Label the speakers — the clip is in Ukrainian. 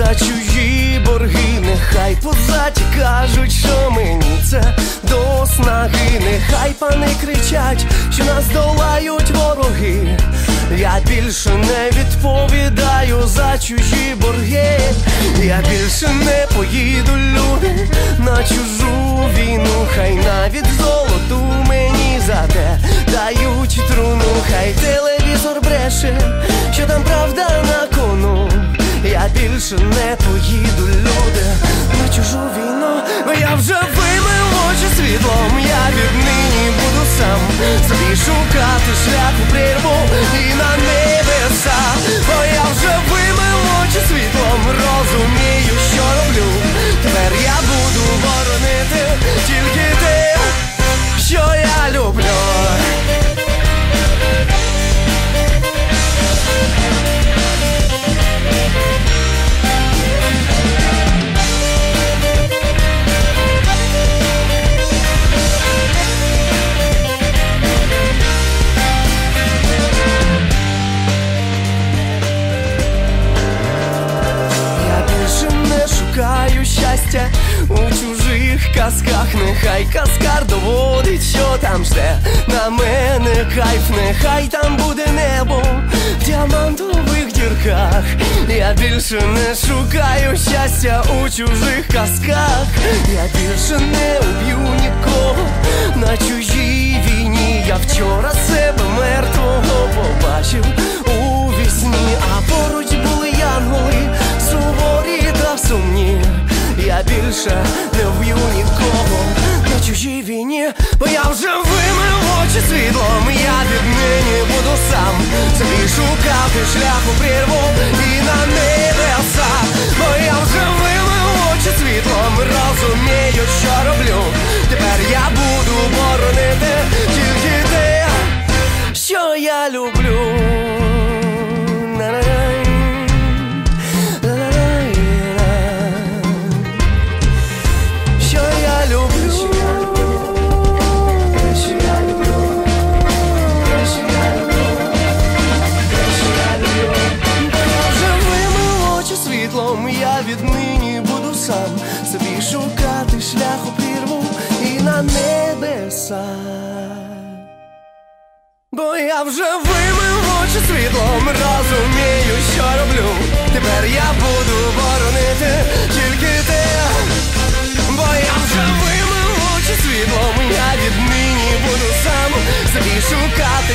Speaker 1: за чужі борги, нехай позаті кажуть, що мені це до снаги, нехай пани кричать, що нас долають вороги. Я більше не відповідаю за чужі борги. Я більше не поїду люди на чужу війну, хай навіть золоту мені за те дають труну, хай телевізор бреше, там правда на кону. Я більше не поїду люди. На чужу війну, бо я вже вимив очі світлом, я віднині буду сам. Собі шукати шлях у прірву і на щастя у чужих казках, нехай казкар доводить, що там жде. На мене кайф, нехай там буде небо в діамантових дірках. Я більше не шукаю щастя у чужих казках, я більше не уб'ю нікого очі світлом. Я віднині буду сам собі шукати шлях у прірву і на небеса, бо я вже вимив очі світлом, розумію, що роблю. Тепер я буду боронити тільки те, що я люблю. Світлом, я віднині буду сам собі шукати шлях у прірву і на небеса. Бо я вже вимив очі світлом, розумію, що роблю. Тепер я буду боронити тільки те, бо я вже вимив очі світлом, я віднині буду сам собі шукати